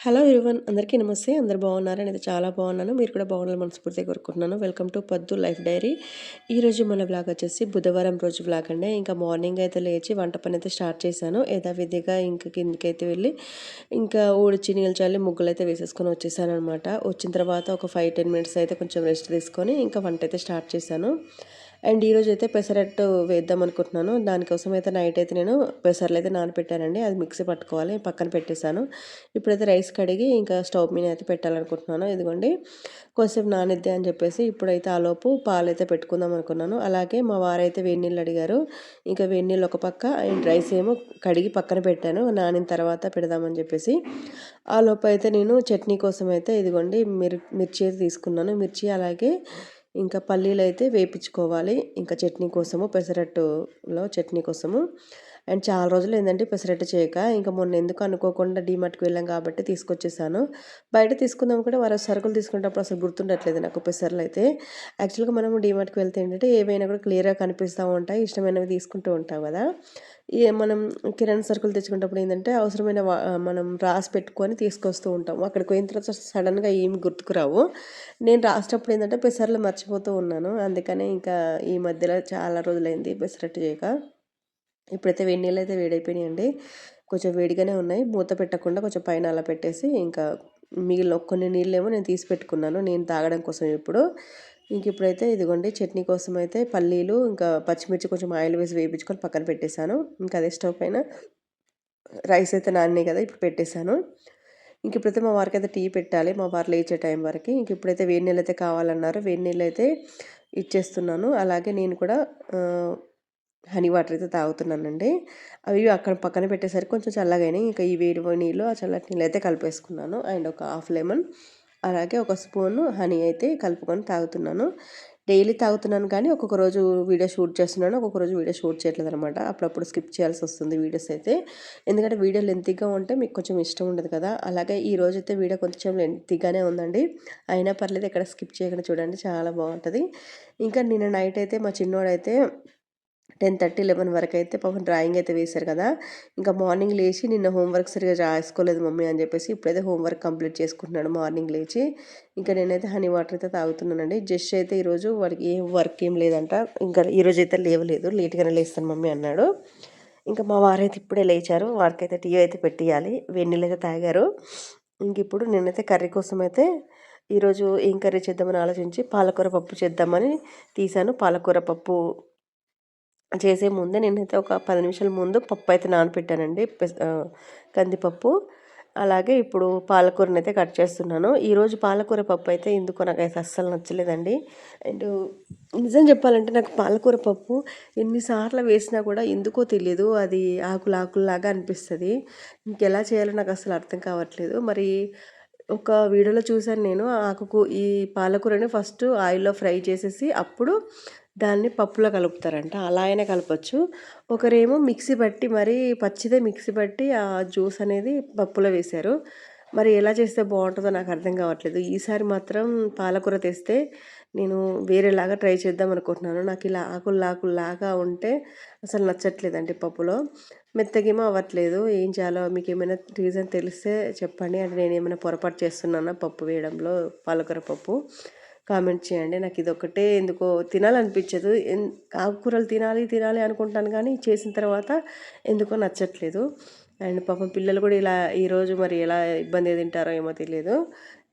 Hello ఇరువన్ అందరికీ నమస్తే. అందరు బాగున్నారు? నేను చాలా బాగున్నాను. మీరు కూడా బాగున్నారు మనస్ఫూర్తిగా కోరుకుంటున్నాను. Welcome to Paddu life diary. ఈరోజు మన బ్లాగ్ వచ్చేసి బుధవారం రోజు బ్లాగ్ అండి. ఇంకా మార్నింగ్ అయితే లేచి వంట పని అయితే స్టార్ట్ చేశాను. యథావిధిగా ఇంకా కిందకైతే వెళ్ళి ఇంకా ఊడిచి నీళ్ళు ముగ్గులు అయితే వేసేసుకొని వచ్చేసాను అనమాట వచ్చిన తర్వాత ఒక ఫైవ్ టెన్ మినిట్స్ అయితే కొంచెం రెస్ట్ తీసుకొని ఇంకా వంట అయితే స్టార్ట్ చేశాను. అండ్ ఈరోజు అయితే పెసరట్టు వేద్దాం అనుకుంటున్నాను. దానికోసం అయితే నైట్ అయితే నేను పెసర్లు అయితే నానపెట్టానండి. అది మిక్సీ పట్టుకోవాలి పక్కన పెట్టేశాను. ఇప్పుడైతే రైస్ కడిగి ఇంకా స్టవ్ మీద అయితే పెట్టాలనుకుంటున్నాను. ఇదిగోండి కొంచెంసేపు నానిద్దే అని చెప్పేసి ఇప్పుడైతే ఆ లోపు పాలు అయితే పెట్టుకుందాం అనుకున్నాను. అలాగే మా వారైతే వేడి నీళ్ళు అడిగారు. ఇంకా వేడి నీళ్ళు ఒక పక్క అండ్ రైస్ ఏమో కడిగి పక్కన పెట్టాను. నానిన తర్వాత పెడదామని చెప్పేసి ఆ లోపు అయితే నేను చట్నీ కోసం అయితే ఇదిగోండి మిర్ మిర్చి అయితే తీసుకున్నాను. మిర్చి అలాగే ఇంకా పల్లీలు అయితే వేపించుకోవాలి. ఇంకా చట్నీ కోసము పెసరట్టులో చట్నీ కోసము. అండ్ చాలా రోజులు ఏంటంటే పెసరట్టు చేయక ఇంకా మొన్న ఎందుకు అనుకోకుండా డీమార్ట్కి వెళ్ళాం కాబట్టి తీసుకొచ్చేసాను. బయట తీసుకుందాం కూడా వారు సరుకులు తీసుకునేటప్పుడు అసలు గుర్తుండట్లేదు నాకు పెసర్లు అయితే. యాక్చువల్గా మనం డీమార్ట్కి వెళ్తే ఏంటంటే ఏవైనా కూడా క్లియర్గా కనిపిస్తూ ఉంటాయి ఇష్టమైనవి తీసుకుంటూ ఉంటాం కదా. ఏ మనం కిరాణా సరుకులు తెచ్చుకునేటప్పుడు ఏంటంటే అవసరమైన మనం రాసి పెట్టుకొని తీసుకొస్తూ ఉంటాం. అక్కడికి పోయిన తర్వాత సడన్గా ఏమి గుర్తుకురావు నేను రాసేటప్పుడు ఏంటంటే పెసర్లు మర్చిపోతూ ఉన్నాను. అందుకనే ఇంకా ఈ మధ్యలో చాలా రోజులైంది పెసరట్టు చేయక. ఇప్పుడైతే వేడి నీళ్ళు అయితే వేడైపోయినాయండి. కొంచెం వేడిగానే ఉన్నాయి. మూత పెట్టకుండా కొంచెం పైన అలా పెట్టేసి ఇంకా మిగిలిన కొన్ని నీళ్ళేమో నేను తీసి పెట్టుకున్నాను. నేను తాగడం కోసం ఇప్పుడు. ఇంక ఇప్పుడైతే ఇదిగోండి చట్నీ కోసం అయితే పల్లీలు ఇంకా పచ్చిమిర్చి కొంచెం ఆయిల్ వేసి వేయించుకొని పక్కన పెట్టేశాను. ఇంకా అదే స్టవ్ పైన రైస్ అయితే నాన్నే కదా ఇప్పుడు పెట్టేశాను. ఇంక ఇప్పుడైతే మా వారికి అయితే టీ పెట్టాలి. మా వారు లేచే టైం వరకు. ఇంక ఇప్పుడైతే వేడి నీళ్ళు అయితే కావాలన్నారు. వేడి నీళ్ళు అయితే ఇచ్చేస్తున్నాను. అలాగే నేను కూడా హనీ వాటర్ అయితే తాగుతున్నానండి. అవి అక్కడ పక్కన పెట్టేసరికి కొంచెం చల్లగానే ఇంకా ఈ వేడి నీళ్ళు ఆ చల్లటి నీళ్ళు అయితే కలిపేసుకున్నాను. అండ్ ఒక హాఫ్ లెమన్ అలాగే ఒక స్పూన్ హనీ అయితే కలుపుకొని తాగుతున్నాను. డైలీ తాగుతున్నాను కానీ ఒక్కొక్క రోజు వీడియో షూట్ చేస్తున్నాను. ఒక్కొక్క రోజు వీడియో షూట్ చేయట్లేదు అనమాట అప్పుడప్పుడు స్కిప్ చేయాల్సి వస్తుంది వీడియోస్ అయితే. ఎందుకంటే వీడియో లెంతీగా ఉంటే మీకు కొంచెం ఇష్టం ఉండదు కదా. అలాగే ఈ రోజు అయితే వీడియో కొంచెం లెంతీగానే ఉందండి. అయినా పర్లేదు ఇక్కడ స్కిప్ చేయకుండా చూడండి. చాలా బాగుంటుంది. ఇంకా నిన్న నైట్ అయితే మా చిన్నోడైతే టెన్ థర్టీ లెవెన్ వరకు అయితే పాపం డ్రాయింగ్ అయితే వేశారు కదా. ఇంకా మార్నింగ్ లేచి నిన్న హోంవర్క్ సరిగా రాసుకోలేదు మమ్మీ అని చెప్పేసి ఇప్పుడైతే హోంవర్క్ కంప్లీట్ చేసుకుంటున్నాడు మార్నింగ్ లేచి. ఇంకా నేనైతే హనీ వాటర్ అయితే తాగుతున్నానండి. జస్ట్ అయితే ఈరోజు వాడికి ఏం వర్క్ ఏం లేదంట. ఇంకా ఈరోజు అయితే లేవలేదు. లేట్గానే లేస్తాను మమ్మీ అన్నాడు. ఇంకా మా వారైతే ఇప్పుడే లేచారు. వారికి అయితే టీ అయితే పెట్టియాలి. వెన్నీళ్ళు అయితే తాగారు. ఇంక ఇప్పుడు నేనైతే కర్రీ కోసం అయితే ఈరోజు ఏం కర్రీ చేద్దామని ఆలోచించి పాలకూర పప్పు చేద్దామని తీసాను పాలకూర పప్పు చేసే ముందే నేనైతే ఒక పది నిమిషాల ముందు పప్పు అయితే నానపెట్టానండి. కందిపప్పు. అలాగే ఇప్పుడు పాలకూరని అయితే కట్ చేస్తున్నాను. ఈరోజు పాలకూర పప్పు అయితే ఎందుకో నాకు అయితే అస్సలు నచ్చలేదండి. అండ్ నిజం చెప్పాలంటే నాకు పాలకూర పప్పు ఎన్నిసార్లు వేసినా కూడా ఎందుకో తెలియదు అది ఆకులు ఆకుల్లాగా అనిపిస్తుంది. ఇంకెలా చేయాలో నాకు అసలు అర్థం కావట్లేదు. మరి ఒక వీడియోలో చూశాను నేను. ఆకుకు ఈ పాలకూరని ఫస్ట్ ఆయిల్లో ఫ్రై చేసేసి అప్పుడు దాన్ని పప్పులో కలుపుతారంట. అలా అయినా కలపచ్చు. ఒకరేమో మిక్సీ బట్టి మరి పచ్చిదే మిక్సీ బట్టి ఆ జ్యూస్ అనేది పప్పులో వేశారు. మరి ఎలా చేస్తే బాగుంటుందో నాకు అర్థం కావట్లేదు. ఈసారి మాత్రం పాలకూర తెస్తే నేను వేరేలాగా ట్రై చేద్దాం అనుకుంటున్నాను. నాకు ఇలా ఆకులు ఆకుల్లాగా ఉంటే అసలు నచ్చట్లేదండి పప్పులో. మెత్తగేమో అవ్వట్లేదు. ఏం చేయాలో మీకు ఏమైనా రీజన్ తెలిస్తే చెప్పండి. అంటే నేను ఏమైనా పొరపాటు చేస్తున్నానా పప్పు వేయడంలో? పాలకూర పప్పు. కామెంట్ చేయండి. నాకు ఇది ఒకటే ఎందుకో తినాలనిపించదు. ఆకుకూరలు తినాలి తినాలి అనుకుంటాను కానీ చేసిన తర్వాత ఎందుకో నచ్చట్లేదు. అండ్ పాపం పిల్లలు కూడా ఇలా ఈరోజు మరి ఎలా ఇబ్బంది తింటారో ఏమో తెలియదు.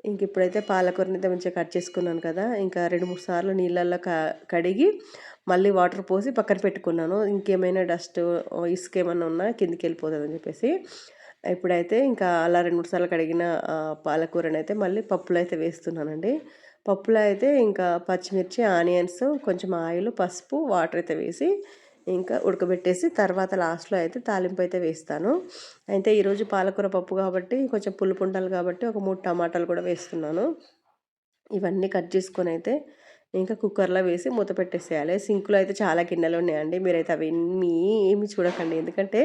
ఇంక ఇప్పుడైతే పాలకూరని అయితే మంచిగా కట్ చేసుకున్నాను కదా ఇంకా రెండు మూడు సార్లు నీళ్ళల్లో కడిగి మళ్ళీ వాటర్ పోసి పక్కన పెట్టుకున్నాను. ఇంకేమైనా డస్ట్ ఇసుక ఏమైనా ఉన్నా కిందికి వెళ్ళిపోతుందని చెప్పేసి. ఇప్పుడైతే ఇంకా అలా రెండు మూడు సార్లు కడిగిన పాలకూరని అయితే మళ్ళీ పప్పులో అయితే వేస్తున్నానండి. పప్పులో అయితే ఇంకా పచ్చిమిర్చి ఆనియన్స్ కొంచెం ఆయిల్ పసుపు వాటర్ అయితే వేసి ఇంకా ఉడకబెట్టేసి తర్వాత లాస్ట్లో అయితే తాలింపు అయితే వేస్తాను. అయితే ఈరోజు పాలకూర పప్పు కాబట్టి కొంచెం పులుపు ఉండాలి కాబట్టి ఒక మూడు టమాటాలు కూడా వేస్తున్నాను. ఇవన్నీ కట్ చేసుకొని అయితే ఇంకా కుక్కర్లో వేసి మూత పెట్టేసేయాలి. సింకులో అయితే చాలా గిన్నెలు ఉన్నాయండి. మీరైతే అవి ఏమీ ఏమి చూడకండి. ఎందుకంటే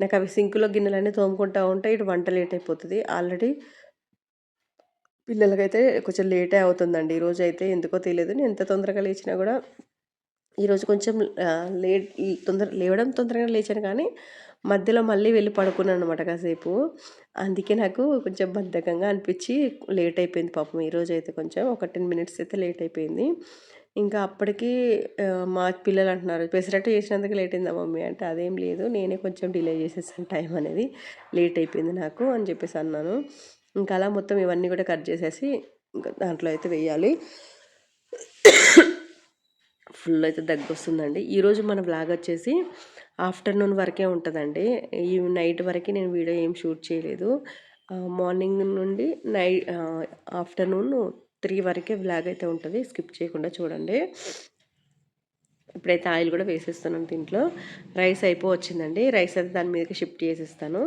నాకు అవి సింకులో గిన్నెలన్నీ తోముకుంటూ ఉంటే ఇటు వంట లేట్ అయిపోతుంది. ఆల్రెడీ పిల్లలకైతే కొంచెం లేటే అవుతుందండి ఈరోజు అయితే ఎందుకో తెలియదు నేను ఎంత తొందరగా లేచినా కూడా ఈరోజు కొంచెం లేట్ తొందర లేవడం తొందరగా లేచాను కానీ, మధ్యలో మళ్ళీ వెళ్ళి పడుకున్నాను అనమాట కాసేపు. అందుకే నాకు కొంచెం బద్ధకంగా అనిపించి లేట్ అయిపోయింది పాపం ఈరోజు అయితే కొంచెం. ఒక 10 మినిట్స్ అయితే లేట్ అయిపోయింది. ఇంకా అప్పటికి మా పిల్లలు అంటున్నారు, "పెసరట్టు చేసినందుకు లేట్ అయిందా మమ్మీ" అంటే, "అదేం లేదు. నేనే కొంచెం డిలే చేసేసాను టైం అనేది. లేట్ అయిపోయింది నాకు" అని చెప్పేసి అన్నాను. ఇంకా అలా మొత్తం ఇవన్నీ కూడా కట్ చేసేసి, ఇంకా దాంట్లో అయితే వేయాలి. ఫుల్ అయితే దగ్గు వస్తుందండి ఈరోజు మన బ్లాగ్ వచ్చేసి ఆఫ్టర్‌నూన్ వరకే ఉంటుందండి ఈ నైట్ వరకే నేను వీడియో ఏం షూట్ చేయలేదు. మార్నింగ్ నుండి నై ఆఫ్టర్‌నూన్ త్రీ వరకే బ్లాగ్ అయితే ఉంటుంది స్కిప్ చేయకుండా చూడండి. ఇప్పుడైతే ఆయిల్ కూడా వేసేస్తున్నాను దీంట్లో. రైస్ అయిపో వచ్చిందండి రైస్ అయితే దాని మీదకి షిఫ్ట్ చేసేస్తాను.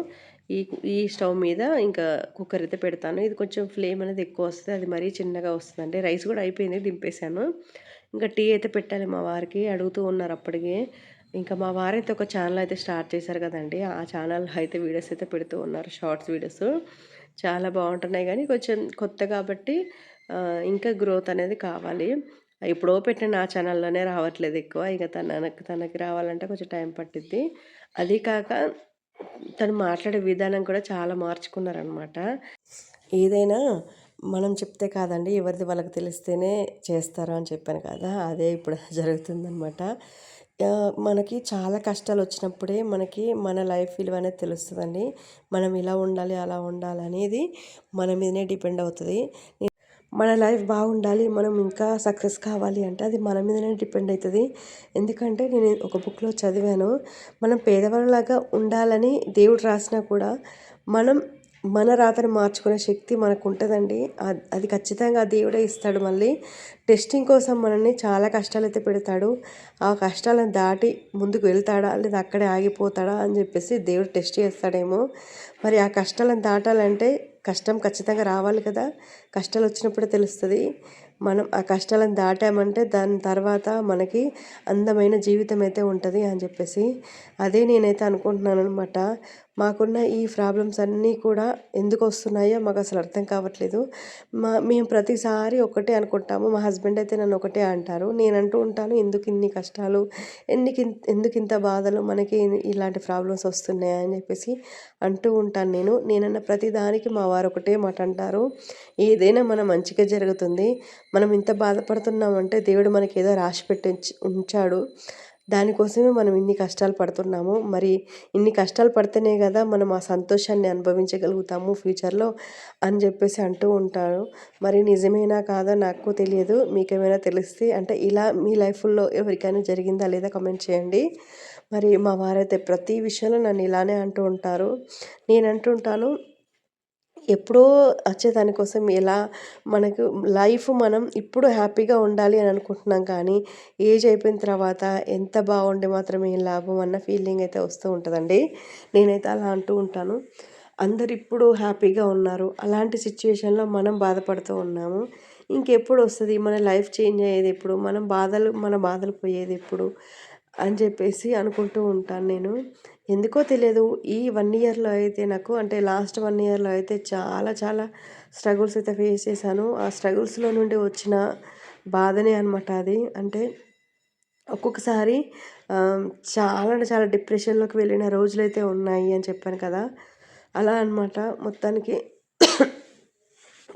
ఈ ఈ స్టవ్ మీద ఇంకా కుక్కర్ అయితే పెడతాను. ఇది కొంచెం ఫ్లేమ్ అనేది ఎక్కువ వస్తుంది అది మరీ చిన్నగా వస్తదండి. రైస్ కూడా అయిపోయింది దింపేశాను ఇంకా టీ అయితే పెట్టాలి మా వారికి. అడుగుతూ ఉన్నారు అప్పటికే. ఇంకా మా వారైతే ఒక ఛానల్ అయితే స్టార్ట్ చేశారు కదండి ఆ ఛానల్‌లో అయితే వీడియోస్ అయితే పెడుతూ ఉన్నారు. Shorts videos. చాలా బాగుంటున్నాయి కానీ కొంచెం కొత్త కాబట్టి ఇంకా గ్రోత్ అనేది కావాలి. ఎప్పుడో పెట్టిన నా ఛానల్‌లోనే రావట్లేదు ఎక్కువ. ఇక తన తనకి రావాలంటే కొంచెం టైం పట్టిద్ది. అది కాక తను మాట్లాడే విధానం కూడా చాలా మార్చుకున్నారనమాట. ఏదైనా మనం చెప్తే కాదండి ఎవరిది వాళ్ళకి తెలిస్తేనే చేస్తారు అని చెప్పాను కదా! అదే ఇప్పుడు జరుగుతుందనమాట. మనకి చాలా కష్టాలు వచ్చినప్పుడే మనకి మన లైఫ్ విలువ అనేది తెలుస్తుందండి మనం ఇలా ఉండాలి, అలా ఉండాలి అనేది మన మీదనే డిపెండ్ అవుతుంది మన లైఫ్ బాగుండాలి, మనం ఇంకా సక్సెస్ కావాలి అంటే అది మన మీదనే డిపెండ్ అవుతుంది ఎందుకంటే నేను ఒక బుక్‌లో చదివాను. మనం పేదవాళ్ళలాగా ఉండాలని దేవుడు రాసినా కూడా మనం మన రాతని మార్చుకునే శక్తి మనకు ఉంటుందండి అది ఖచ్చితంగా ఆ దేవుడే ఇస్తాడు మళ్ళీ. టెస్టింగ్ కోసం మనల్ని చాలా కష్టాలైతే పెడతాడు. ఆ కష్టాలను దాటి ముందుకు వెళ్తాడా? లేదా అక్కడే ఆగిపోతాడా? అని చెప్పేసి దేవుడు టెస్ట్ చేస్తాడేమో. మరి ఆ కష్టాలను దాటాలంటే కష్టం ఖచ్చితంగా రావాలి కదా! కష్టాలు వచ్చినప్పుడే తెలుస్తుంది మనం ఆ కష్టాలను దాటామంటే దాని తర్వాత మనకి అందమైన జీవితం అయితే ఉంటుంది అని చెప్పేసి. అదే నేనైతే అనుకుంటున్నాను అనమాట మాకున్న ఈ ప్రాబ్లమ్స్ అన్నీ కూడా ఎందుకు వస్తున్నాయో మాకు అసలు అర్థం కావట్లేదు. మా మేము ప్రతిసారి ఒకటే అనుకుంటాము. మా హస్బెండ్ అయితే నన్ను ఒకటే అంటారు. నేనంటూ ఉంటాను ఎందుకు ఇన్ని కష్టాలు, ఎందుకు ఎందుకు ఇంత బాధలు, మనకి ఇలాంటి ప్రాబ్లమ్స్ వస్తున్నాయి అని చెప్పేసి అంటూ ఉంటాను నేను. నేనన్న ప్రతి దానికి మా వారు ఒకటే మాట అంటారు. ఏదైనా మన మంచిగా జరుగుతుంది. మనం ఇంత బాధపడుతున్నామంటే దేవుడు మనకి ఏదో రాసి పెట్టి ఉంచాడు. దానికోసమే మనం ఇన్ని కష్టాలు పడుతున్నాము. మరి ఇన్ని కష్టాలు పడితేనే కదా మనం ఆ సంతోషాన్ని అనుభవించగలుగుతాము ఫ్యూచర్‌లో అని చెప్పేసి అంటూ ఉంటారు. మరి నిజమేనా కాదో నాకు తెలియదు. మీకేమైనా తెలిస్తే అంటే ఇలా మీ లైఫ్‌లో ఎవరికైనా జరిగిందా లేదా కమెంట్ చేయండి. మరి మా వారైతే ప్రతి విషయంలో నన్ను ఇలానే అంటూ ఉంటారు. నేను అంటుంటాను ఎప్పుడో వచ్చే దానికోసం ఎలా మనకు లైఫ్ మనం ఇప్పుడు హ్యాపీగా ఉండాలి అని అనుకుంటున్నాం కానీ ఏజ్ అయిపోయిన తర్వాత ఎంత బాగుండే మాత్రం ఏం లాభం అన్న ఫీలింగ్ అయితే వస్తూ ఉంటుందండి. నేనైతే అలా అంటూ ఉంటాను. అందరు ఇప్పుడు హ్యాపీగా ఉన్నారు. అలాంటి సిచ్యువేషన్లో మనం బాధపడుతూ ఉన్నాము. ఇంకెప్పుడు వస్తుంది? మన లైఫ్ చేంజ్ అయ్యేది ఎప్పుడు? మనం బాధలు మన బాధలు పోయేది ఎప్పుడు? అని చెప్పేసి అనుకుంటూ ఉంటాను నేను. ఎందుకో తెలియదు ఈ వన్ ఇయర్లో అయితే నాకు అంటే లాస్ట్ వన్ ఇయర్లో అయితే చాలా చాలా స్ట్రగుల్స్ అయితే ఫేస్ చేశాను. ఆ స్ట్రగుల్స్లో నుండి వచ్చిన బాధనే అనమాట అది. అంటే ఒక్కొక్కసారి చాలా అంటే చాలా డిప్రెషన్లోకి వెళ్ళిన రోజులైతే ఉన్నాయి అని చెప్పాను కదా. అలా అనమాట మొత్తానికి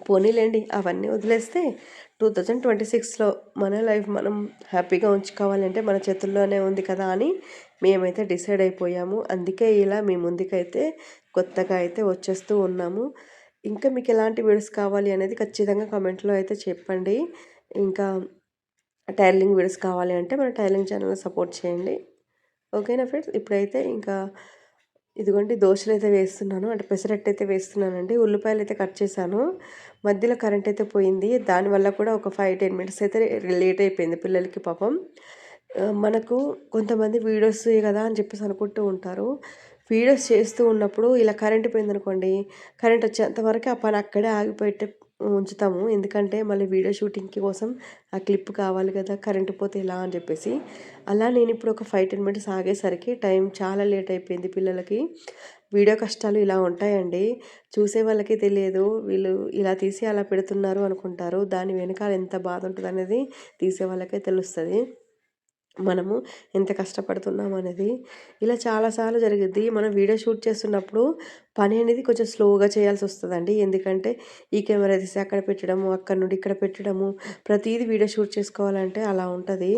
పోనీలేండి అవన్నీ వదిలేస్తే టూ థౌజండ్ ట్వంటీ సిక్స్లో మన లైఫ్ మనం హ్యాపీగా ఉంచుకోవాలంటే మన చేతుల్లోనే ఉంది కదా అని మేమైతే డిసైడ్ అయిపోయాము. అందుకే ఇలా మీ ముందుకైతే కొత్తగా అయితే వచ్చేస్తూ ఉన్నాము. ఇంకా మీకు ఎలాంటి వీడియోస్ కావాలి అనేది ఖచ్చితంగా కామెంట్లో అయితే చెప్పండి. ఇంకా టైలింగ్ వీడియోస్ కావాలి అంటే మన టైలింగ్ ఛానల్ సపోర్ట్ చేయండి. ఓకేనా ఫ్రెండ్స్? ఇప్పుడైతే ఇంకా ఇదిగోండి దోశలు అయితే వేస్తున్నాను. అంటే పెసరట్టు అయితే వేస్తున్నానండి. ఉల్లిపాయలు అయితే కట్ చేశాను. మధ్యలో కరెంట్ అయితే పోయింది. దానివల్ల కూడా ఒక ఫైవ్ టెన్ మినిట్స్ అయితే లేట్ అయిపోయింది పిల్లలకి పాపం. మనకు కొంతమంది వీడియోస్ కదా అని చెప్పేసి అనుకుంటూ ఉంటారు. వీడియోస్ చేస్తూ ఉన్నప్పుడు ఇలా కరెంట్ పోయిందనుకోండి కరెంట్ వచ్చేంత వరకు ఆ పని అక్కడే ఆగిపోయేట్టు ఉంచుతాము. ఎందుకంటే మళ్ళీ వీడియో షూటింగ్కి కోసం ఆ క్లిప్ కావాలి కదా కరెంట్ పోతే ఎలా అని చెప్పేసి. అలా నేను ఇప్పుడు ఒక ఫైవ్ టెన్ మినిట్స్ ఆగేసరికి టైం చాలా లేట్ అయిపోయింది పిల్లలకి. వీడియో కష్టాలు ఇలా ఉంటాయండి. చూసే వాళ్ళకి తెలియదు వీళ్ళు ఇలా తీసి అలా పెడుతున్నారు అనుకుంటారు. దాని వెనకాల ఎంత బాధ ఉంటుంది అనేది తీసే వాళ్ళకే తెలుస్తుంది. మనము ఎంత కష్టపడుతున్నాం అనేది. ఇలా చాలాసార్లు జరిగిద్ది. మనం వీడియో షూట్ చేస్తున్నప్పుడు పని అనేది కొంచెం స్లోగా చేయాల్సి వస్తుందండి. ఎందుకంటే ఈ కెమెరా తీసి అక్కడ పెట్టడము అక్కడ నుండి ఇక్కడ పెట్టడము ప్రతిదీ వీడియో షూట్ చేసుకోవాలంటే అలా ఉంటుంది.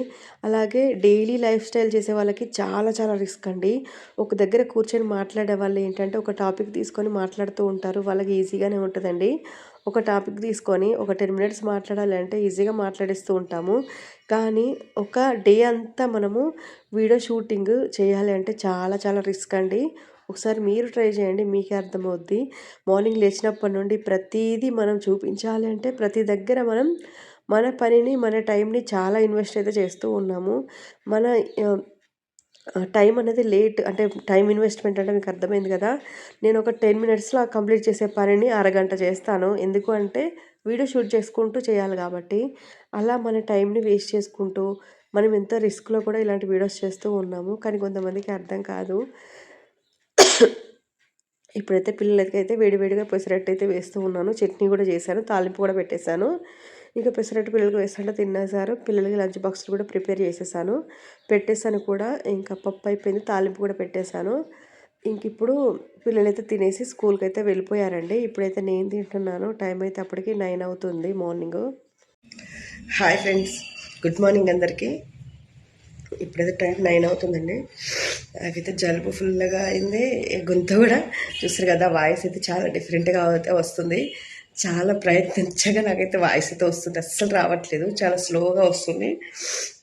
అలాగే డైలీ లైఫ్ స్టైల్ చేసే వాళ్ళకి చాలా చాలా రిస్క్ అండి. ఒక దగ్గర కూర్చొని మాట్లాడే వాళ్ళు ఏంటంటే ఒక టాపిక్ తీసుకొని మాట్లాడుతూ ఉంటారు. వాళ్ళకి ఈజీగానే ఉంటుందండి. ఒక టాపిక్ తీసుకొని ఒక టెన్ మినిట్స్ మాట్లాడాలి అంటే ఈజీగా మాట్లాడిస్తూ ఉంటాము. కానీ ఒక డే అంతా మనము వీడియో షూటింగ్ చేయాలి అంటే చాలా చాలా రిస్క్ అండి. ఒకసారి మీరు ట్రై చేయండి మీకే అర్థమవుద్ది. మార్నింగ్ లేచినప్పటి నుండి ప్రతిదీ మనం చూపించాలి అంటే ప్రతి దగ్గర మనం మన పనిని మన టైంని చాలా ఇన్వెస్ట్ అయితే చేస్తూ ఉన్నాము. మన టైం అనేది లేట్ అంటే టైం ఇన్వెస్ట్మెంట్ అంటే మీకు అర్థమైంది కదా. నేను ఒక టెన్ మినిట్స్లో కంప్లీట్ చేసే పనిని అరగంట చేస్తాను. ఎందుకు అంటే వీడియో షూట్ చేసుకుంటూ చేయాలి కాబట్టి. అలా మన టైంని వేస్ట్ చేసుకుంటూ మనం ఎంత రిస్క్లో కూడా ఇలాంటి వీడియోస్ చేస్తూ ఉన్నాము. కానీ కొంతమందికి అర్థం కాదు. ఇప్పుడైతే పిల్లలకి అయితే వేడివేడిగా పెసరట్టు అయితే వేస్తూ ఉన్నాను. చట్నీ కూడా చేశాను తాలింపు కూడా పెట్టేశాను. ఇంకా పెసరట్టు పిల్లలకు వేస్తుంటే తినేసారు పిల్లలకి లంచ్ బాక్స్లు కూడా ప్రిపేర్ చేసేసాను. పెట్టేసాను కూడా. ఇంకా పప్పు అయిపోయింది. తాలింపు కూడా పెట్టేశాను. ఇంక ఇప్పుడు పిల్లలైతే తినేసి స్కూల్కి అయితే వెళ్ళిపోయారండి. ఇప్పుడైతే నేను తింటున్నాను. టైం అయితే అప్పటికి నైన్ అవుతుంది morning. Hi friends. Good morning అందరికీ. ఇప్పుడైతే టైం నైన్ అవుతుందండి. నాకైతే జలుబు ఫుల్గా అయింది. గొంతు కూడా చూస్తారు కదా వాయిస్ అయితే చాలా డిఫరెంట్గా అయితే వస్తుంది. చాలా ప్రయత్నించగా నాకైతే వాయిస్ అయితే వస్తుంది. అస్సలు రావట్లేదు. చాలా స్లోగా వస్తుంది.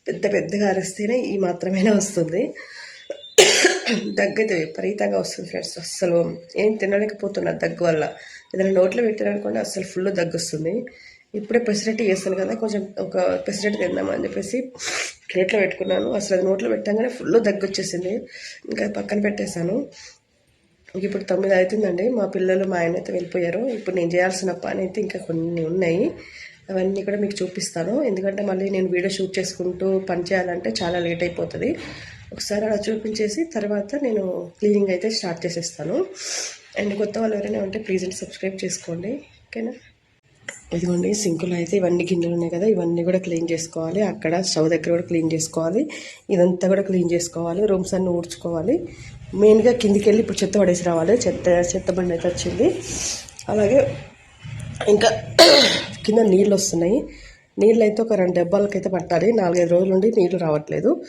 పెద్ద పెద్దగా అరిస్తేనే ఈ మాత్రమేనే వస్తుంది. దగ్గు అయితే విపరీతంగా వస్తుంది ఫ్రెండ్స్. అస్సలు ఏం తినలేకపోతున్నా దగ్గు వల్ల. ఏదైనా నోట్లో పెట్టారనుకోండి అస్సలు ఫుల్ దగ్గు వస్తుంది. ఇప్పుడే పెసిరెట్టి చేస్తాను కదా కొంచెం ఒక పెసిరెట్టి తిందామని చెప్పేసి ప్లేట్లో పెట్టుకున్నాను. అసలు అది నోట్లో పెట్టగానే ఫుల్ దగ్గు వచ్చేసింది. ఇంకా పక్కన పెట్టేశాను. ఇప్పుడు తొమ్మిది అవుతుందండి. మా పిల్లలు మా ఆయన అయితే వెళ్ళిపోయారు. ఇప్పుడు నేను చేయాల్సిన పని అయితే ఇంకా కొన్ని ఉన్నాయి. అవన్నీ కూడా మీకు చూపిస్తాను. ఎందుకంటే మళ్ళీ నేను వీడియో షూట్ చేసుకుంటూ పని చేయాలంటే చాలా లేట్ అయిపోతుంది. ఒకసారి అలా చూపించేసి తర్వాత నేను క్లీనింగ్ అయితే స్టార్ట్ చేసేస్తాను. అండ్ కొత్త వాళ్ళు ఎవరైనా ఉంటే ప్లీజ్ అండ్ సబ్స్క్రైబ్ చేసుకోండి. ఓకేనా? ఇదిగోండి సింకులు అయితే ఇవన్నీ గిన్నెలు ఉన్నాయి కదా ఇవన్నీ కూడా క్లీన్ చేసుకోవాలి. అక్కడ స్టవ్ దగ్గర కూడా క్లీన్ చేసుకోవాలి. ఇదంతా కూడా క్లీన్ చేసుకోవాలి. రూమ్స్ అన్నీ ఊడ్చుకోవాలి. మెయిన్గా కిందికి వెళ్ళి ఇప్పుడు చెత్త పడేసి రావాలి. చెత్త చెత్త బండి అయితే వచ్చింది. అలాగే ఇంకా కింద నీళ్ళు వస్తున్నాయి. నీళ్ళు అయితే ఒక రెండు డబ్బాలకైతే పట్టాలి. నాలుగైదు రోజుల నుండి నీళ్ళు రావట్లేదు.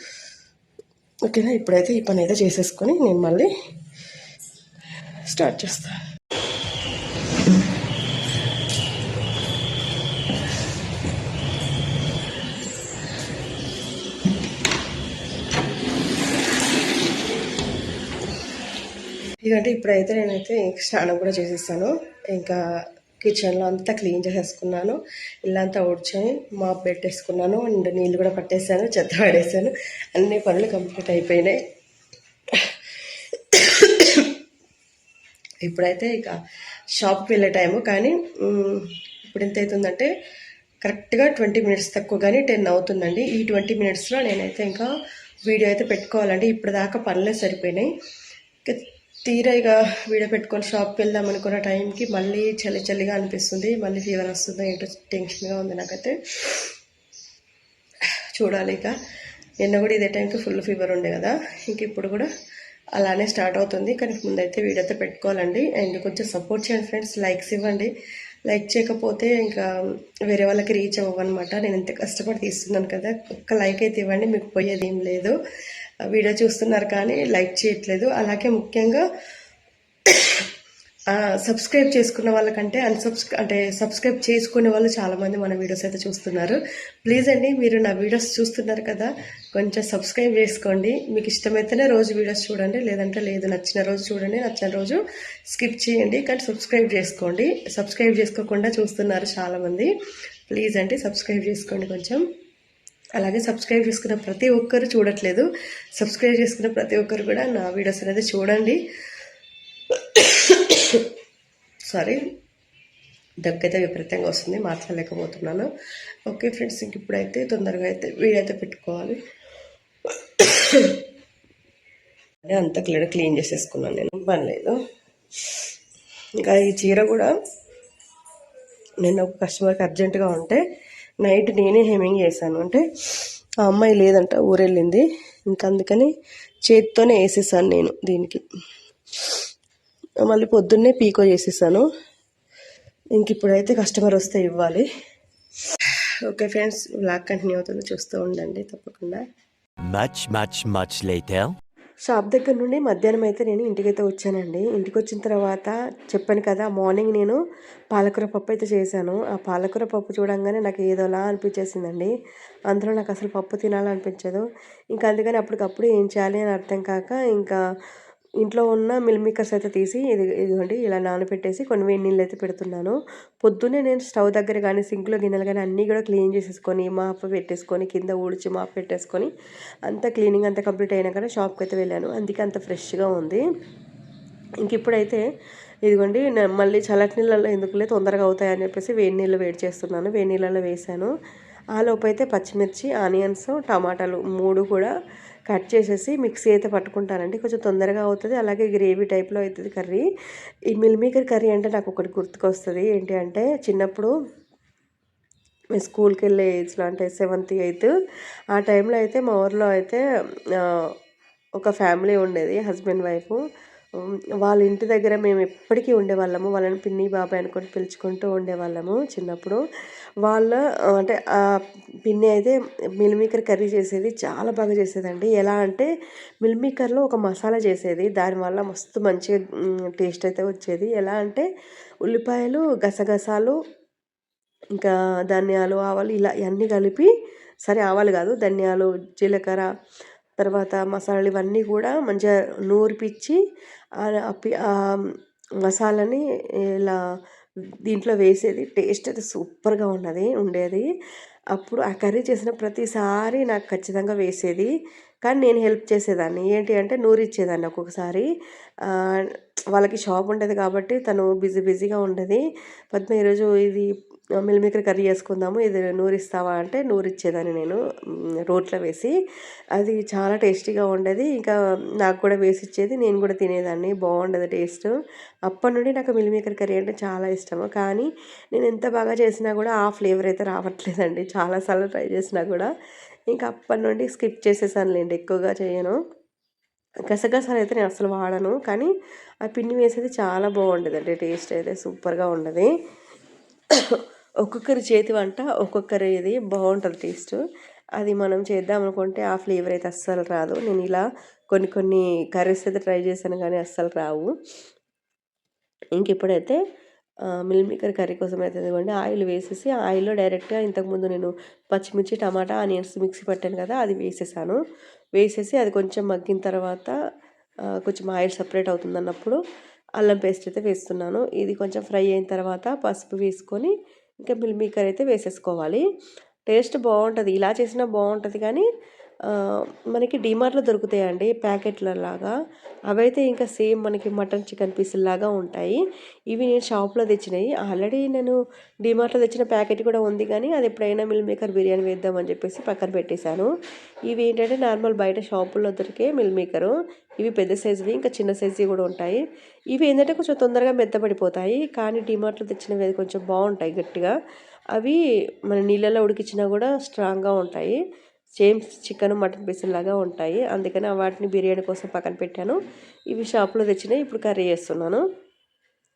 ఓకేనా? ఇప్పుడైతే ఈ పని అయితే చేసేసుకొని నేను మళ్ళీ స్టార్ట్ చేస్తాను ఎందుకంటే ఇప్పుడైతే నేనైతే స్నానం కూడా చేసేస్తాను. ఇంకా కిచెన్లో అంతా క్లీన్ చేసేసుకున్నాను. ఇల్లంతా ఊడ్చొని మాప్ పెట్టేసుకున్నాను అండ్ నీళ్ళు కూడా పట్టేశాను చెత్త పడేసాను. అన్ని పనులు కంప్లీట్ అయిపోయినాయి. ఇప్పుడైతే ఇక షాప్కి వెళ్ళే టైము. కానీ ఇప్పుడు ఎంత అవుతుందంటే కరెక్ట్గా ట్వంటీ మినిట్స్ తక్కువ. కానీ టెన్ అవుతుందండి. ఈ ట్వంటీ మినిట్స్లో నేనైతే ఇంకా వీడియో అయితే పెట్టుకోవాలండి. ఇప్పటిదాకా పనులే సరిపోయినాయి. తీరా ఇక వీడియో పెట్టుకొని షాప్కి వెళ్దాం అనుకున్న టైంకి మళ్ళీ చలి చలిగా అనిపిస్తుంది. మళ్ళీ ఫీవర్ వస్తుందో ఏంటో టెన్షన్గా ఉంది నాకైతే. చూడాలి ఇక. నిన్న కూడా ఇదే టైంకి ఫుల్ ఫీవర్ ఉండే కదా. ఇంక ఇప్పుడు కూడా అలానే స్టార్ట్ అవుతుంది. కానీ ముందైతే వీడైతే పెట్టుకోవాలండి. అండ్ కొంచెం సపోర్ట్ చేయండి ఫ్రెండ్స్ లైక్స్ ఇవ్వండి. లైక్ చేయకపోతే ఇంకా వేరే వాళ్ళకి రీచ్ అవ్వనమాట నేను ఎంత కష్టపడి తీస్తున్నాను కదా. ఒక్క లైక్ అయితే ఇవ్వండి. మీకు పోయేది ఏం లేదు. వీడియో చూస్తున్నారు కానీ లైక్ చేయట్లేదు. అలాగే ముఖ్యంగా సబ్స్క్రైబ్ చేసుకున్న వాళ్ళకంటే అన్సబ్స్క్రై అంటే సబ్స్క్రైబ్ చేసుకునే వాళ్ళు చాలామంది మన వీడియోస్ అయితే చూస్తున్నారు. ప్లీజ్ అండి మీరు నా వీడియోస్ చూస్తున్నారు కదా కొంచెం సబ్స్క్రైబ్ చేసుకోండి. మీకు ఇష్టమైతేనే రోజు వీడియోస్ చూడండి లేదంటే లేదు నచ్చిన రోజు చూడండి నచ్చిన రోజు స్కిప్ చేయండి. కానీ సబ్స్క్రైబ్ చేసుకోండి. సబ్స్క్రైబ్ చేసుకోకుండా చూస్తున్నారు చాలామంది. ప్లీజ్ అండి సబ్స్క్రైబ్ చేసుకోండి కొంచెం. అలాగే సబ్స్క్రైబ్ చేసుకున్న ప్రతి ఒక్కరు చూడట్లేదు. సబ్స్క్రైబ్ చేసుకున్న ప్రతి ఒక్కరు కూడా నా వీడియోస్ అనేది చూడండి. సారీ దగ్గైతే విపరీతంగా వస్తుంది. మాట్లాడలేకపోతున్నాను ఓకే ఫ్రెండ్స్ ఇంక ఇప్పుడైతే తొందరగా అయితే వీడియో అయితే పెట్టుకోవాలి. అంతా క్లియర్ క్లీన్ చేసేసుకున్నాను నేను. పని లేదు. ఇంకా ఈ చీర కూడా నేను ఒక కస్టమర్కి అర్జెంటుగా ఉంటే నైట్ నేనే హెమింగ్ చేశాను. అంటే ఆ అమ్మాయి లేదంట ఊరెళ్ళింది. ఇంకా అందుకని చేతితోనే వేసేసాను నేను దీనికి. మళ్ళీ పొద్దున్నే పీకో చేసేసాను. ఇంక ఇప్పుడైతే కస్టమర్ వస్తే ఇవ్వాలి. ఓకే ఫ్రెండ్స్ బ్లాగ్ కంటిన్యూ అవుతుంది. చూస్తూ ఉండండి తప్పకుండా. Much much much later shop దగ్గర నుండి మధ్యాహ్నం అయితే నేను ఇంటికైతే వచ్చానండి. ఇంటికి వచ్చిన తర్వాత చెప్పాను కదా మార్నింగ్ నేను పాలకూర పప్పు అయితే చేశాను. ఆ పాలకూర పప్పు చూడంగానే నాకు ఏదోలా అనిపించేసిందండి. అందులో నాకు అసలు పప్పు తినాలనిపించదు. ఇంకా అందుకని అప్పటికప్పుడు ఏం చేయాలి అని అర్థం కాక ఇంకా ఇంట్లో ఉన్న మిల్మేకర్స్ అయితే తీసి ఇది ఇదిగోండి ఇలా నానబెట్టేసి కొన్ని వేడి నీళ్ళు అయితే పెడుతున్నాను. పొద్దున్నే నేను స్టవ్ దగ్గర కానీ సింక్లో గిన్నెలు కానీ అన్నీ కూడా క్లీన్ చేసేసుకొని మాప్ పెట్టేసుకొని కింద ఊడ్చి మాప్ పెట్టేసుకొని అంతా క్లీనింగ్ అంతా కంప్లీట్ అయినాక షాప్కి అయితే వెళ్ళాను. అందుకే అంత ఫ్రెష్గా ఉంది. ఇంక ఇప్పుడైతే ఇదిగోండి మళ్ళీ చల్లటి నీళ్ళల్లో ఎందుకులే తొందరగా అవుతాయని చెప్పేసి వేడి నీళ్ళు వేడి చేస్తున్నాను. వేడి నీళ్ళలో వేసాను. ఆ లోపు అయితే పచ్చిమిర్చి ఆనియన్స్ టమాటాలు మూడు కూడా కట్ చేసేసి మిక్సీ అయితే పట్టుకుంటానండి. కొంచెం తొందరగా అవుతుంది. అలాగే గ్రేవీ టైప్లో అవుతుంది కర్రీ. ఈ మిల్మేకర్ కర్రీ అంటే నాకు ఒకటి గుర్తుకొస్తుంది. ఏంటి అంటే చిన్నప్పుడు మేము స్కూల్కి వెళ్ళే ఏజ్లో అంటే సెవెంత్ ఎయిత్ ఆ టైంలో అయితే మా ఊర్లో అయితే ఒక ఫ్యామిలీ ఉండేది. Husband wife. వాళ్ళ ఇంటి దగ్గర మేము ఎప్పటికీ ఉండేవాళ్ళము. వాళ్ళని పిన్ని బాబాయ్ అనుకొని పిలుచుకుంటూ ఉండేవాళ్ళము చిన్నప్పుడు. వాళ్ళ అంటే ఆ పిన్ని అయితే మిల్మేకర్ కర్రీ చేసేది చాలా బాగా చేసేదండి. ఎలా అంటే మిల్మేకర్లో ఒక మసాలా చేసేది. దానివల్ల మస్తు మంచిగా టేస్ట్ అయితే వచ్చేది. ఎలా అంటే ఉల్లిపాయలు గసగసాలు ఇంకా ధనియాలు ఆవాలు ఇలా ఇవన్నీ కలిపి సరే ఆవాలు కాదు ధనియాలు జీలకర్ర తర్వాత మసాలాలు ఇవన్నీ కూడా మంచిగా నూరిపిచ్చి ఆ- మసాలాని ఇలా దీంట్లో వేసేది. టేస్ట్ అయితే సూపర్గా ఉన్నది ఉండేది. అప్పుడు ఆ కర్రీ చేసిన ప్రతిసారి నాకు ఖచ్చితంగా వేసేది. కానీ నేను హెల్ప్ చేసేదాన్ని. ఏంటి అంటే నూరిచ్చేదాన్ని ఒక్కొక్కసారి. వాళ్ళకి షాప్ ఉండేది కాబట్టి తను బిజీ బిజీగా ఉండేది. పద్మ ఈరోజు ఇది మిల్మేకర్ కర్రీ చేసుకుందాము. ఇది నూరిస్తావా అంటే నూరిచ్చేదాన్ని నేను రోట్లో వేసి. అది చాలా టేస్టీగా ఉండేది. ఇంకా నాకు కూడా వేసి ఇచ్చేది నేను కూడా తినేదాన్ని. బాగుండేది టేస్ట్. అప్పటి నుండి నాకు మిల్మేకర్ కర్రీ అంటే చాలా ఇష్టము. కానీ నేను ఎంత బాగా చేసినా కూడా ఆ ఫ్లేవర్ అయితే రావట్లేదండి. చాలాసార్లు ట్రై చేసినా కూడా. ఇంకా అప్పటి నుండి స్కిప్ చేసేసానులేండి ఎక్కువగా చేయను. గసగసాలు అయితే నేను అసలు వాడను. కానీ ఆ పిండి వేసేది చాలా బాగుండేదండి. టేస్ట్ అయితే సూపర్గా ఉండదు. ఒక్కొక్కరి చేతి వంట ఒక్కొక్కరి ఇది బాగుంటుంది టేస్ట్. అది మనం చేద్దాం అనుకుంటే ఆ ఫ్లేవర్ అయితే అస్సలు రాదు. నేను ఇలా కొన్ని కొన్ని కర్రీస్ అయితే ట్రై చేశాను కానీ అస్సలు రావు. ఇంక ఇప్పుడైతే మిల్ మేకర్ కర్రీ కోసం అయితే ఇదిగోండి ఆయిల్ వేసేసి ఆయిల్లో డైరెక్ట్గా ఇంతకుముందు నేను పచ్చిమిర్చి టమాటా ఆనియన్స్ మిక్సీ పట్టాను కదా అది వేసేసాను. వేసేసి అది కొంచెం మగ్గిన తర్వాత కొంచెం ఆయిల్ సపరేట్ అవుతుంది అన్నప్పుడు అల్లం పేస్ట్ అయితే వేస్తున్నాను. ఇది కొంచెం ఫ్రై అయిన తర్వాత పసుపు వేసుకొని ఇంకా మిల్ మేకర్ అయితే వేసేసుకోవాలి. టేస్ట్ బాగుంటుంది. ఇలా చేసినా బాగుంటుంది కానీ మనకి డిమార్ట్లో దొరుకుతాయండి ప్యాకెట్ల లాగా అవైతే ఇంకా సేమ్ మనకి మటన్ చికెన్ పీసుల్లాగా ఉంటాయి. ఇవి నేను షాప్లో తెచ్చినాయి. ఆల్రెడీ నేను డిమార్ట్లో తెచ్చిన ప్యాకెట్ కూడా ఉంది కానీ అది ఎప్పుడైనా మిల్ మేకర్ బిర్యానీ వేద్దామని చెప్పేసి పక్కన పెట్టేశాను. ఇవి ఏంటంటే నార్మల్ బయట షాపుల్లో దొరికే మిల్ మేకరు. ఇవి పెద్ద సైజువి ఇంకా చిన్న సైజువి కూడా ఉంటాయి. ఇవి ఏంటంటే కొంచెం తొందరగా మెత్తబడిపోతాయి కానీ డిమార్ట్లో తెచ్చినవి అది కొంచెం బాగుంటాయి గట్టిగా. అవి మన నీళ్ళలో ఉడికించినా కూడా స్ట్రాంగ్గా ఉంటాయి. సేమ్ చికెన్ మటన్ పీసులు లాగా ఉంటాయి. అందుకని వాటిని బిర్యానీ కోసం పక్కన పెట్టాను. ఇవి షాప్లో తెచ్చినాయి ఇప్పుడు కర్రీ చేస్తున్నాను.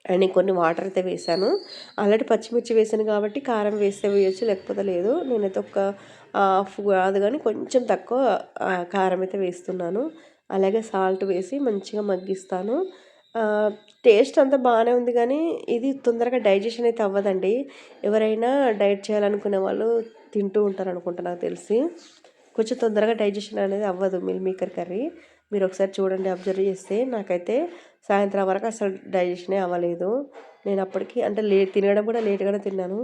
అండ్ కొన్ని వాటర్ అయితే వేసాను ఆల్రెడీ పచ్చిమిర్చి వేసాను కాబట్టి కారం వేస్తే వేయచ్చు లేకపోతే లేదు. నేనైతే ఒక హాఫ్ కాదు కానీ కొంచెం తక్కువ కారం అయితే వేస్తున్నాను. అలాగే సాల్ట్ వేసి మంచిగా మగ్గిస్తాను. టేస్ట్ అంతా బాగానే ఉంది కానీ ఇది తొందరగా డైజెషన్ అయితే అవ్వదండి. ఎవరైనా డైట్ చేయాలనుకునే వాళ్ళు తింటూ ఉంటారు అనుకుంటా నాకు తెలిసి. కొంచెం తొందరగా డైజెషన్ అనేది అవ్వదు మిల్ మేకర్ కర్రీ. మీరు ఒకసారి చూడండి అబ్జర్వ్ చేస్తే నాకైతే సాయంత్రం వరకు అసలు డైజెషనే అవ్వలేదు. నేను అప్పటికి అంటే లే తినడం కూడా లేట్గానే తిన్నాను.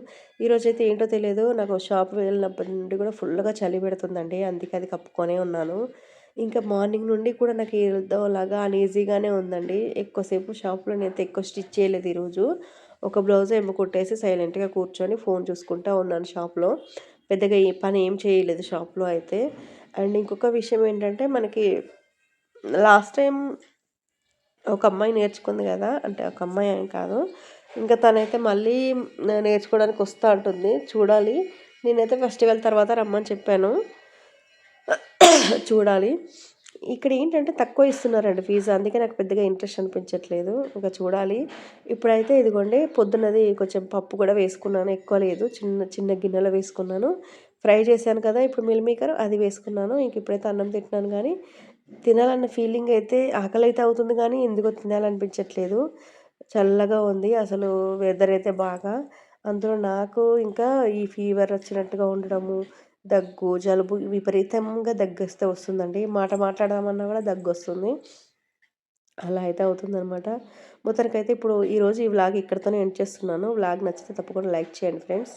ఈరోజు అయితే ఏంటో తెలియదు. నాకు షాప్ వెళ్ళినప్పటి నుండి కూడా ఫుల్గా చలి పెడుతుందండి. అందుకే అది కప్పుకొనే ఉన్నాను. ఇంకా మార్నింగ్ నుండి కూడా నాకు ఏదో లాగా అన్ఈజీగానే ఉందండి. ఎక్కువసేపు షాప్లో నేను ఎక్కువ స్టిచ్ చేయలేదు ఈరోజు. ఒక బ్లౌజ్ ఏమో కుట్టేసి సైలెంట్గా కూర్చొని ఫోన్ చూసుకుంటా ఉన్నాను షాప్లో. పెద్దగా ఏ పని ఏం చేయలేదు షాప్లో అయితే. అండ్ ఇంకొక విషయం ఏంటంటే మనకి లాస్ట్ టైం ఒక అమ్మాయి నేర్చుకుంది కదా అంటే ఒక అమ్మాయి ఏం కాదు. ఇంకా తనైతే మళ్ళీ నేర్చుకోవడానికి వస్తా అంటుంది. చూడాలి. నేనైతే ఫెస్టివల్ తర్వాత రమ్మని చెప్పాను. చూడాలి. ఇక్కడ ఏంటంటే తక్కువ ఇస్తున్నారండి ఫీజు. అందుకే నాకు పెద్దగా ఇంట్రెస్ట్ అనిపించట్లేదు. ఇంకా చూడాలి. ఇప్పుడైతే ఇదిగోండి పొద్దున్నది కొంచెం పప్పు కూడా వేసుకున్నాను. ఎక్కువ లేదు. చిన్న చిన్న గిన్నెలో వేసుకున్నాను. ఫ్రై చేశాను కదా ఇప్పుడు మిల్ మేకర్ అది వేసుకున్నాను. ఇంక ఇప్పుడైతే అన్నం తింటున్నాను కానీ తినాలన్న ఫీలింగ్ అయితే ఆకలి అయితే అవుతుంది కానీ ఎందుకో తినాలనిపించట్లేదు. చల్లగా ఉంది అసలు వెదర్ అయితే బాగా. అందులో నాకు ఇంకా ఈ ఫీవర్ వచ్చినట్టుగా ఉండడము దగ్గు జలుబు విపరీతంగా దగ్గు వస్తే వస్తుందండి. మాట మాట్లాడదామన్నా కూడా దగ్గు వస్తుంది అలా అయితే అవుతుందనమాట మొత్తానికైతే ఇప్పుడు ఈరోజు ఈ వ్లాగ్ ఇక్కడితోనే ఎండ్ చేస్తున్నాను. వ్లాగ్ నచ్చితే తప్పకుండా లైక్ చేయండి ఫ్రెండ్స్.